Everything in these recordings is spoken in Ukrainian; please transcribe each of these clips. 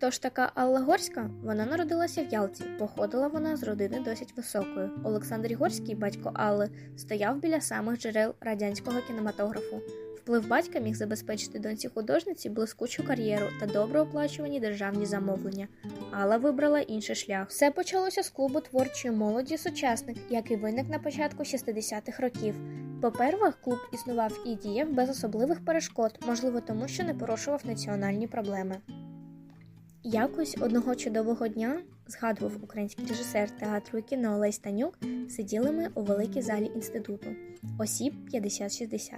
Хто ж така Алла Горська? Вона народилася в Ялті. Походила вона з родини досить високої. Олександр Горський, батько Алли, стояв біля самих джерел радянського кінематографу. Вплив батька міг забезпечити доньці художниці блискучу кар'єру та добре оплачувані державні замовлення. Алла вибрала інший шлях. Все почалося з клубу творчої молоді Сучасник, який виник на початку 60-х років. По-перше, клуб існував і діяв без особливих перешкод, можливо, тому що не порушував національні проблеми. Якось одного чудового дня, згадував український режисер театру і кіно Олесь Танюк, сиділи ми у великій залі інституту. Осіб 50-60.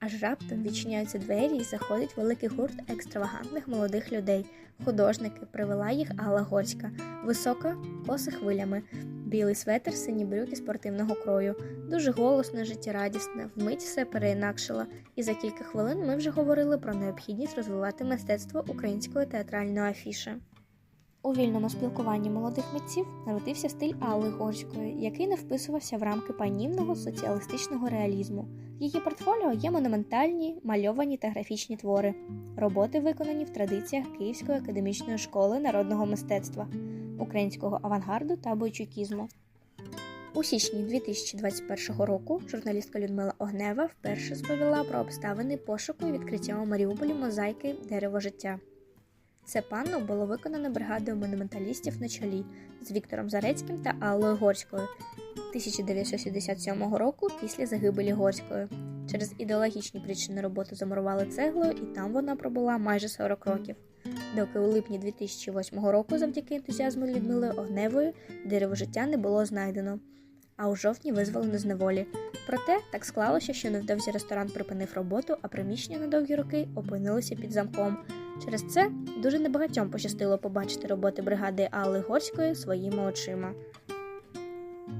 Аж раптом відчиняються двері і заходить великий гурт екстравагантних молодих людей. Художники привела їх Алла Горська, висока, коса хвилями, білий светр, сині брюки спортивного крою, дуже голосно, життєрадісна, вмить все переінакшила, і за кілька хвилин ми вже говорили про необхідність розвивати мистецтво української театральної афіши. У вільному спілкуванні молодих митців народився стиль Алли Горської, який не вписувався в рамки панівного соціалістичного реалізму. Її портфоліо є монументальні, мальовані та графічні твори, роботи виконані в традиціях Київської академічної школи народного мистецтва, українського авангарду та бойчукізму. У січні 2021 року журналістка Людмила Огнева вперше сповіла про обставини пошуку і відкриття у Маріуполі мозаїки Дерево життя. Це панно було виконано бригадою монументалістів на чолі з Віктором Зарецьким та Аллою Горською 1977 року після загибелі Горської. Через ідеологічні причини роботу замурували цеглою, і там вона пробула майже 40 років. Доки у липні 2008 року, завдяки ентузіазму Людмили Огневої, дерево життя не було знайдено, а у жовтні визволено з неволі. Проте так склалося, що невдовзі ресторан припинив роботу, а приміщення на довгі роки опинилося під замком. Через це дуже небагатьом пощастило побачити роботи бригади Алли Горської своїми очима.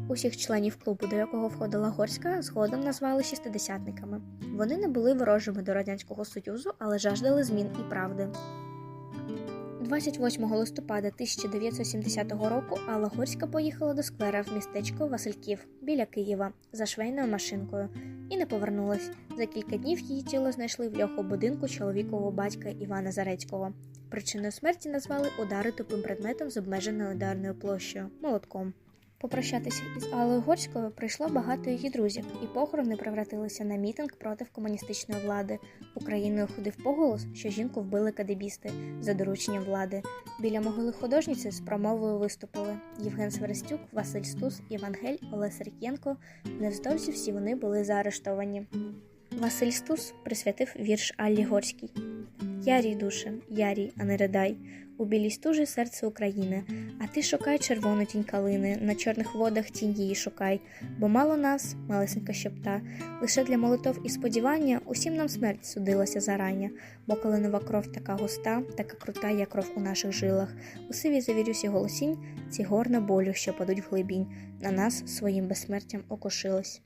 Усіх членів клубу, до якого входила Горська, згодом назвали шістидесятниками. Вони не були ворожими до Радянського Союзу, але жаждали змін і правди. 28 листопада 1970 року Алла Горська поїхала до сквера в містечко Васильків біля Києва за швейною машинкою і не повернулась. За кілька днів її тіло знайшли в льоху будинку чоловікового батька Івана Зарецького. Причиною смерті назвали удари тупим предметом з обмеженою ударною площею молотком. Попрощатися із Аллою Горською прийшло багато її друзів, і похорони превратилися на мітинг проти комуністичної влади. Україною ходив поголос, що жінку вбили кадебісти за дорученням влади. Біля могили художниці з промовою виступили Євген Сверестюк, Василь Стус, Іван Гель, Олег Серк'єнко. Невздовзі всі вони були заарештовані. Василь Стус присвятив вірш Аллі Горській. Ярій, душе, ярій, а не ридай, у білій стужі серце України, а ти шукай червону тінь калини, на чорних водах тінь її шукай, бо мало нас, малесенька щепта, лише для молитов і сподівання усім нам смерть судилася зарання, бо калинова кров така густа, така крута, як кров у наших жилах, у сивій завірюсі голосінь, ці горна болю, що падуть в глибінь, на нас своїм безсмертям окошилось.